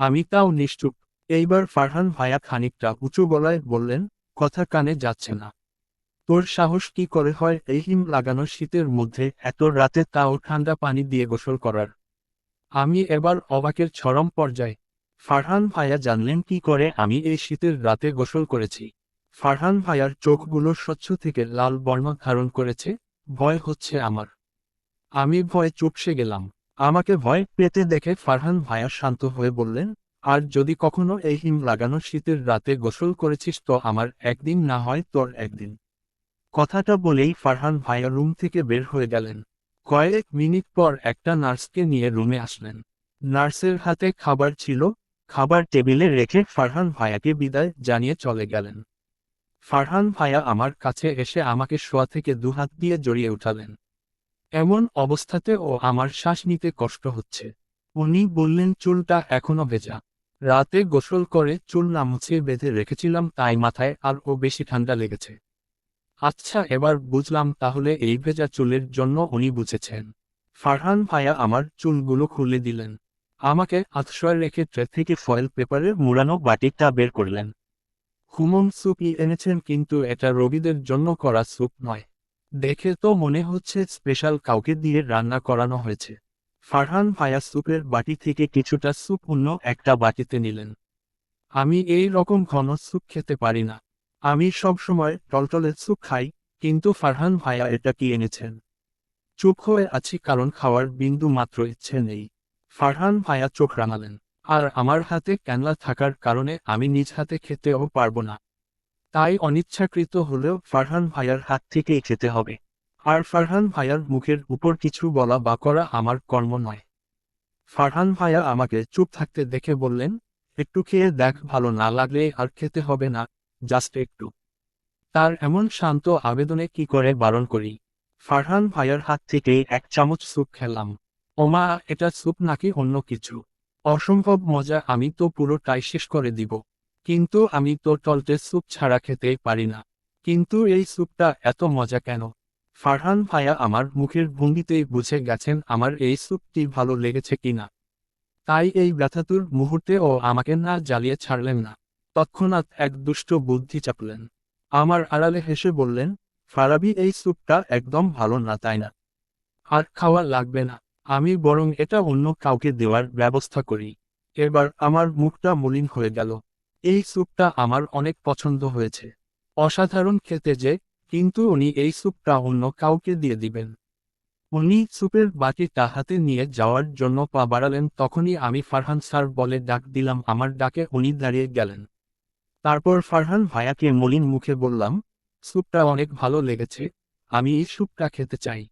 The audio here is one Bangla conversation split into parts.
আমি তাও নিশ্চুপ। এইবার ফারহান ভাইয়া খানিকটা উঁচু গলায় বললেন, কথা কানে যাচ্ছে না। তোর সাহস কি করে হয় এই হিম লাগানো শীতের মধ্যে এত রাতে তাও ঠান্ডা পানি দিয়ে গোসল করার? আমি এবার অবাকের চরম পর্যায়ে। ফারহান ভাইয়া জানলেন কি করে আমি এই শীতের রাতে গোসল করেছি। ফারহান ভাইয়ার চোখগুলো স্বচ্ছ থেকে লাল বর্ণ ধারণ করেছে। ভয় হচ্ছে আমার। আমি ভয়ে চুপসে গেলাম। আমাকে ভয় পেতে দেখে ফারহান ভাইয়া শান্ত হয়ে বললেন, আর যদি কখনো এই হিম লাগানো শীতের রাতে গোসল করেছিস তো আমার একদিন না হয় তোর একদিন। কথাটা বলেই ফারহান ভাইয়া রুম থেকে বের হয়ে গেলেন। কয়েক মিনিট পর একটা নার্সকে নিয়ে রুমে আসলেন। নার্সের হাতে খাবার ছিল, খাবার টেবিলে রেখে ফারহান ভাইয়াকে বিদায় জানিয়ে চলে গেলেন। ফারহান ভাইয়া আমার কাছে এসে আমাকে শোয়া থেকে দুহাত দিয়ে জড়িয়ে উঠালেন। এমন অবস্থাতে ও আমার শ্বাস নিতে কষ্ট হচ্ছে। উনি বললেন, চুলটা এখনও ভেজা। রাতে গোসল করে চুল না মুছিয়ে বেঁধে রেখেছিলাম, তাই মাথায় আর ও বেশি ঠান্ডা লেগেছে। আচ্ছা এবার বুঝলাম তাহলে এই ভেজা চুলের জন্য উনি বুঝেছেন। ফারহান ভাইয়া আমার চুলগুলো খুলে দিলেন। আমাকে আশ্রয় রেখে ট্রে থেকে ফয়েল পেপারের মুড়ানো বাটিকটা বের করলেন। হুমম স্যুপই এনেছেন, কিন্তু এটা রবিদের জন্য করা স্যুপ নয়। দেখে তো মনে হচ্ছে স্পেশাল কাউকে দিয়ে রান্না করানো হয়েছে। ফারহান ভাইয়া স্যুপের বাটি থেকে কিছুটা স্যুপ অন্য একটা বাটিতে নিলেন। আমি এই রকম ঘন স্যুপ খেতে পারি না। আমি সব সময় টলটলের স্যুপ খাই, কিন্তু ফারহান ভাইয়া এটা কি এনেছেন? চুপ হয়ে আছি কারণ খাওয়ার বিন্দু মাত্র ইচ্ছে নেই। ফারহান ভাইয়া চোখ রাঙালেন। আর আমার হাতে ক্যানলা থাকার কারণে আমি নিজ হাতে খেতেও পারব না। তাই অনিচ্ছাকৃত হলেও ফারহান ভাইয়ার হাত থেকেই খেতে হবে। আর ফারহান ভাইয়ার মুখের উপর কিছু বলা বা করা আমার কর্ম নয়। ফারহান ভাইয়া আমাকে চুপ থাকতে দেখে বললেন, একটু খেয়ে দেখ, ভালো না লাগলে আর খেতে হবে না জাস্ট একটু। তার এমন শান্ত আবেদনে কি করে বারণ করি? ফারহান ভাইয়ার হাত থেকে এক চামচ স্যুপ খেলাম। ওমা, এটা স্যুপ নাকি অন্য কিছু? অসম্ভব মজা, আমি তো পুরোটাই শেষ করে দিব। কিন্তু আমি তো টলটে স্যুপ ছাড়া খেতেই পারি না। কিন্তু এই স্যুপটা এত মজা কেন? ফারহান ভাইয়া আমার মুখের ভঙ্গিতেই বুঝে গেছেন আমার এই স্যুপটি ভালো লেগেছে কিনা তাই এই ব্যথাতুর মুহূর্তে ও আমাকে না জ্বালিয়ে ছাড়লেন না। তৎক্ষণাৎ এক দুষ্ট বুদ্ধি চাপলেন। আমার আড়ালে হেসে বললেন, ফারাবি, এই স্যুপটা একদম ভালো না, তাই না? আর খাওয়া লাগবে না। আমি বরং এটা অন্য কাউকে দেওয়ার ব্যবস্থা করি। এবার আমার মুখটা মলিন হয়ে গেল। এই স্যুপটা আমার অনেক পছন্দ হয়েছে। অসাধারণ খেতে যে, কিন্তু উনি এই স্যুপটা অন্য কাউকে দিয়ে দিবেন। উনি স্যুপের বাটিটা হাতে নিয়ে যাওয়ার জন্য পা বাড়ালেন, তখনই আমি ফারহান স্যার বলে ডাক দিলাম, আমার ডাকে উনি দাঁড়িয়ে গেলেন। তারপর ফারহান ভায়াকে মলিন মুখে বললাম, স্যুপটা অনেক ভালো লেগেছে, আমি এই স্যুপটা খেতে চাই।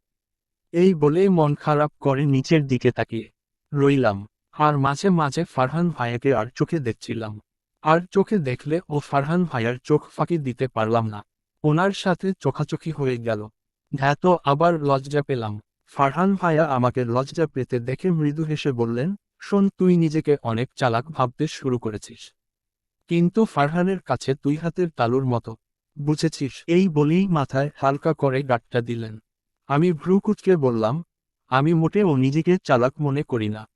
এই বলে মন খারাপ করে নিচের দিকে তাকিয়ে রইলাম, আর মাঝে মাঝে ফারহান ভায়াকে আর চোখে দেখছিলাম। আর চোখে দেখলে ও ফারহান ভাইয়ার চোখ ফাঁকি দিতে পারলাম না। ওনার সাথে চোখাচোখি হয়ে গেল। ধ্যাত আবার লজ্জা পেলাম। ফারহান ভাইয়া আমাকে লজ্জা পেতে দেখে মৃদু হেসে বললেন, শোন, তুই নিজেকে অনেক চালাক ভাবতে শুরু করেছিস। কিন্তু ফারহানের কাছে তুই হাতের তালুর মতো। বুঝেছিস, এই বলেই মাথায় হালকা করে গাটটা দিলেন। আমি ভ্রুকুচকে বললাম, আমি মোটেও নিজেকে চালাক মনে করি না।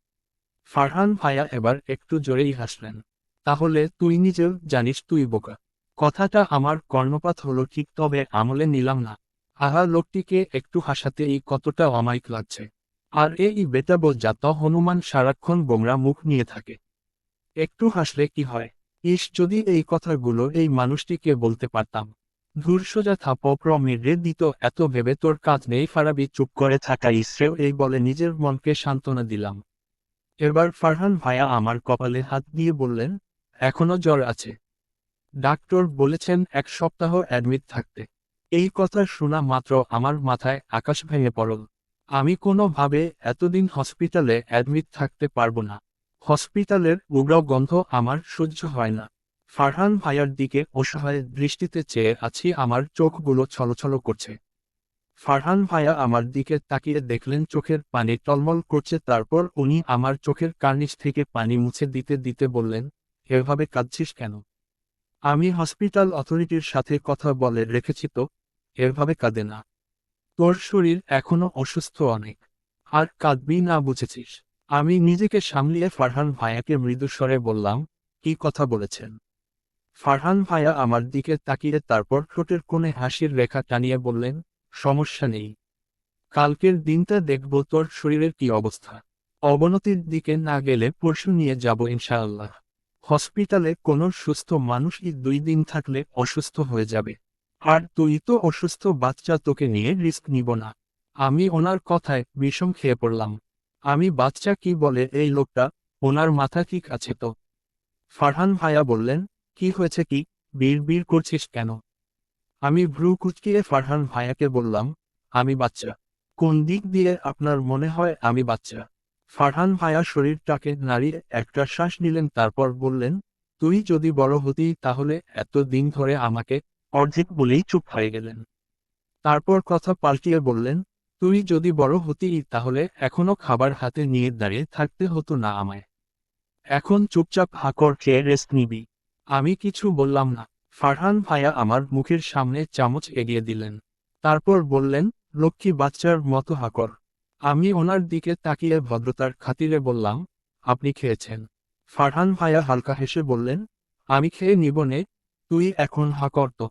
ফারহান ভাইয়া এবার একটু জোরেই হাসলেন। তাহলে তুই নিজেও জানিস তুই বোকা। কথাটা আমার কর্ণপাত হলো ঠিক তবে আমলে নিলাম না। আহা লোকটিকে একটু হাসাতে এই কতটা অমায়িক লাগছে। আর এই বেতাব জাত হনুমান সারাক্ষণ বোমরা মুখ নিয়ে থাকে। একটু হাসলে কি হয়? ইস, যদি এই কথাগুলো এই মানুষটিকে বলতে পারতাম। ধূর্সজা থাপক্রমে রে দিত, এত ভেবে তোর কাজ নেই ফারাবি, চুপ করে থাকা ইসরেও এই বলে নিজের মনকে সান্ত্বনা দিলাম। এবার ফারহান ভাইয়া আমার কপালে হাত দিয়ে বললেন এখনও জ্বর আছে। ডাক্তার বলেছেন এক সপ্তাহ অ্যাডমিট থাকতে। এই কথা শোনা মাত্র আমার মাথায় আকাশ ভেঙে পড়ল। আমি কোনোভাবে এতদিন হসপিটালে অ্যাডমিট থাকতে পারব না। হসপিটালের উগ্র গন্ধ আমার সহ্য হয় না। ফারহান ভাইয়ার দিকে অসহায় দৃষ্টিতে চেয়ে আছি, আমার চোখগুলো ছলছল করছে। ফারহান ভাইয়া আমার দিকে তাকিয়ে দেখলেন, চোখের পানি টলমল করছে। তারপর উনি আমার চোখের কার্নিশ থেকে পানি মুছে দিতে দিতে বললেন এভাবে কাঁদছিস কেন? আমি হসপিটাল অথরিটির সাথে কথা বলে রেখেছি তো, এভাবে কাঁদে না। তোর শরীর এখনও অসুস্থ অনেক, আর কাঁদবি না বুঝেছিস। আমি নিজেকে সামলিয়ে ফারহান ভাইয়াকে মৃদুস্বরে বললাম, কি কথা বলেছেন? ফারহান ভাইয়া আমার দিকে তাকিয়ে তারপর ঠোঁটের কোণে হাসির রেখা টানিয়ে বললেন, সমস্যা নেই। কালকের দিনটা দেখব তোর শরীরের কি অবস্থা। অবনতির দিকে না গেলে পরশু নিয়ে যাব ইনশাআল্লাহ। হসপিটালে কোনো সুস্থ মানুষই দুই দিন থাকলে অসুস্থ হয়ে যাবে। আর তুই তো অসুস্থ বাচ্চা তোকে নিয়ে রিস্ক নিব না। আমি ওনার কথায় বিষম খেয়ে পড়লাম। আমি, বাচ্চা কি বলে এই লোকটা? ওনার মাথা ঠিক আছে তো? ফারহান ভাইয়া বললেন, কি হয়েছে কি? বীর বীর করছিস কেন? আমি ভ্রু কুচকিয়ে ফারহান ভাইয়াকে বললাম, আমি বাচ্চা। কোন দিক দিয়ে আপনার মনে হয় আমি বাচ্চা? ফারহান ভাইয়া শরীরটাকে নাড়িয়ে একটা শ্বাস নিলেন, তারপর বললেন, তুই যদি বড় হতি তাহলে এত দিন ধরে আমাকে অর্ধেক বলেই চুপ হয়ে গেলেন। তারপর কথা পাল্টিয়ে বললেন, তুই যদি বড় হতি তাহলে এখনও খাবার হাতে নিয়ে দাঁড়িয়ে থাকতে হতো না আমায়। এখন চুপচাপ হাকর খেয়ে রেস্ট নিবি। আমি কিছু বললাম না। ফারহান ভাইয়া আমার মুখের সামনে চামচ এগিয়ে দিলেন, তারপর বললেন, লক্ষ্মী বাচ্চার মতো হাকর আমি ওনার দিকে তাকিয়ে ভদ্রতার খাতিরে বললাম, আপনি খেয়েছেন। ফারহান ভাইয়া হালকা হেসে বললেন, আমি খেয়ে নিব নে, তুই এখন হাকর তো।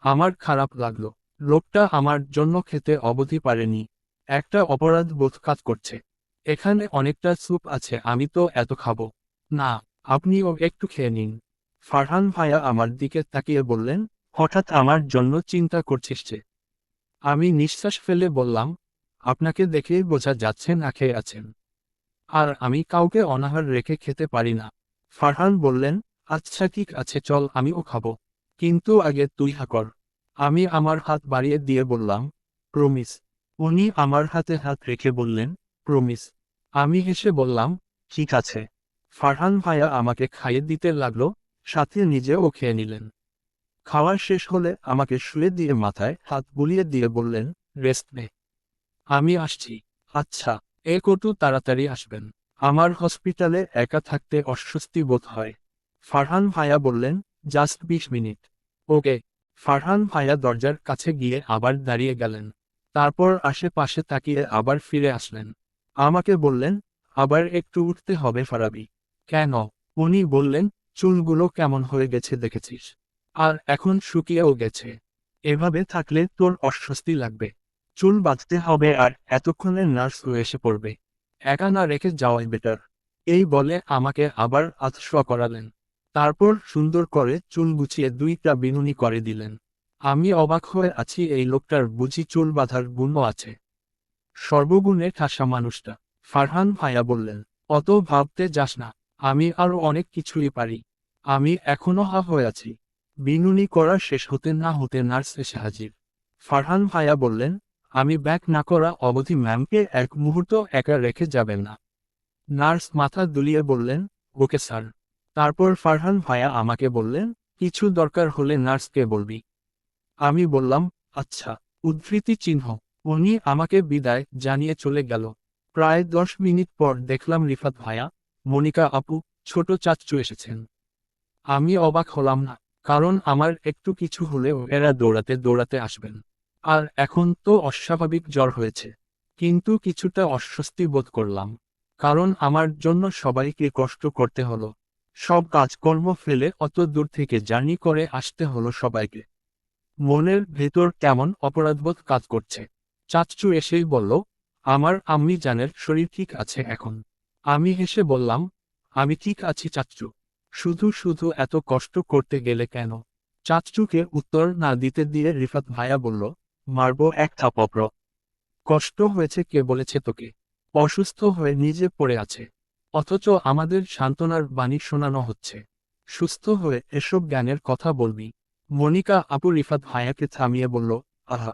আমার খারাপ লাগল। লোকটা আমার জন্য খেতে অবধি পারেনি। একটা অপরাধ বোধ কাজ করছে। এখানে অনেকটা স্যুপ আছে, আমি তো এত খাব। না, আপনিও একটু খেয়ে নিন। ফারহান ভাইয়া আমার দিকে তাকিয়ে বললেন, হঠাৎ আমার জন্য চিন্তা করছিস যে? আমি নিঃশ্বাস ফেলে বললাম আপনাকে দেখেই বোঝা যাচ্ছে না খেয়ে আছেন। আর আমি কাউকে অনাহার রেখে খেতে পারি না। ফারহান বললেন আচ্ছা ঠিক আছে, চল আমিও খাব। কিন্তু আগে তুই হাকর আমি আমার হাত বাড়িয়ে দিয়ে বললাম, প্রমিস। উনি আমার হাতে হাত রেখে বললেন, প্রমিস। আমি হেসে বললাম, ঠিক আছে। ফারহান ভাইয়া আমাকে খাইয়ে দিতে লাগল, সাথে নিজেও খেয়ে নিলেন। খাওয়া শেষ হলে আমাকে শুয়ে দিয়ে মাথায় হাত বুলিয়ে দিয়ে বললেন, রেস্ট নে। আমি আসছি। আচ্ছা এ কটু তাড়াতাড়ি আসবেন। আমার হসপিটালে একা থাকতে অস্বস্তি বোধ হয়। ফারহান ভাইয়া বললেন, জাস্ট বিশ মিনিট। ওকে, ফারহান ভাইয়া দরজার কাছে গিয়ে আবার দাঁড়িয়ে গেলেন। তারপর আশেপাশে তাকিয়ে আবার ফিরে আসলেন। আমাকে বললেন, আবার একটু উঠতে হবে ফারাবি। কেন? উনি বললেন, চুলগুলো কেমন হয়ে গেছে দেখেছিস? আর এখন শুকিয়েও গেছে। এভাবে থাকলে তোর অস্বস্তি লাগবে। চুল বাঁধতে হবে আর এতক্ষণে নার্স এসে পড়বে। একা না রেখে যাওয়াই বেটার এই বলে আমাকে আবার আতশোয়া করালেন। তারপর সুন্দর করে চুল গুছিয়ে দুইটা বিনুনি করে দিলেন। আমি অবাক হয়ে আছি, এই লোকটার বুঝি চুল বাঁধার গুণও আছে। সর্বগুণে ঠাসা মানুষটা। ফারহান ভাইয়া বললেন, অত ভাবতে যাস না, আমি আরও অনেক কিছুই পারি। আমি এখনও হা হয়ে আছি। বিনুনি করা শেষ হতে না হতে নার্স এসে হাজির। ফারহান ভাইয়া বললেন আমি ব্যাক না করা অবধি ম্যামকে এক মুহূর্ত একা রেখে যাবেন না। নার্স মাথা দুলিয়ে বললেন, ওকে স্যার তারপর ফারহান ভাইয়া আমাকে বললেন, কিছু দরকার হলে নার্সকে বলবি। আমি বললাম আচ্ছা। উদ্ধৃতি চিহ্ন। উনি আমাকে বিদায় জানিয়ে চলে গেল। প্রায় দশ মিনিট পর দেখলাম রিফাত ভাইয়া, মনিকা আপু, ছোট চাচ্চু এসেছেন। আমি অবাক হলাম না, কারণ আমার একটু কিছু হলেও এরা দৌড়াতে দৌড়াতে আসবেন। আর এখন তো অস্বাভাবিক জ্বর হয়েছে, কিন্তু কিছুটা অস্বস্তি বোধ করলাম, কারণ আমার জন্য সবাইকে কষ্ট করতে হলো। সব কাজকর্ম ফেলে অত দূর থেকে জার্নি করে আসতে হলো সবাইকে। মনের ভেতর কেমন অপরাধবোধ কাজ করছে। চাচু এসেই বলল, আমার আম্মি জানের শরীর ঠিক আছে এখন। আমি হেসে বললাম, আমি ঠিক আছি চাচু, শুধু শুধু এত কষ্ট করতে গেলে কেন? চাচুকে উত্তর না দিতে দিয়ে রিফাত ভাইয়া বলল মারব এক থাপপ্র কষ্ট হয়েছে কে বলেছে তোকে? অসুস্থ হয়ে নিজে পড়ে আছে। অথচ আমাদের সান্ত্বনার বাণী শোনানো হচ্ছে। সুস্থ হয়ে এসব জ্ঞানের কথা বলবি। মনিকা আপু রিফাত ভাইয়াকে থামিয়ে বলল, আহা,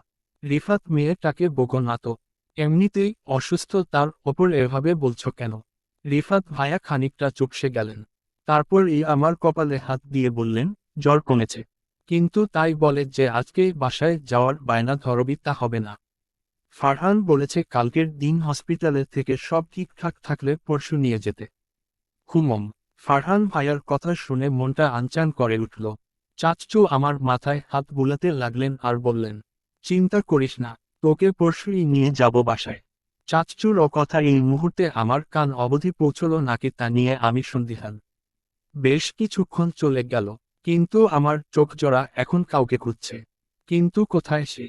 রিফাত মেয়েটাকে বকো না তো। এমনিতেই অসুস্থ তার ওপর এভাবে বলছ কেন? রিফাত ভাইয়া খানিকটা চুপসে গেলেন। তারপর এই আমার কপালে হাত দিয়ে বললেন, জ্বর কমেছে। কিন্তু তাই বলে যে আজকেই বাসায় যাওয়ার বায়না ধরবি তা হবে না। ফারহান বলেছে কালকের দিন হসপিটালে থেকে সব ঠিকঠাক থাকলে পরশু নিয়ে যেতে। হুমম, ফারহান ভাইয়ার কথা শুনে মনটা আনচান করে উঠল। চাচচু আমার মাথায় হাত বুলাতে লাগলেন আর বললেন, চিন্তা করিস না, তোকে পরশুই নিয়ে যাব বাসায় চাচচুর ও কথা এই মুহূর্তে আমার কান অবধি পৌঁছল নাকি তা নিয়ে আমি সন্দিহান। বেশ কিছুক্ষণ চলে গেল। কিন্তু আমার চোখ জোড়া এখন কাউকে খুঁজছে। কিন্তু কোথায় সে?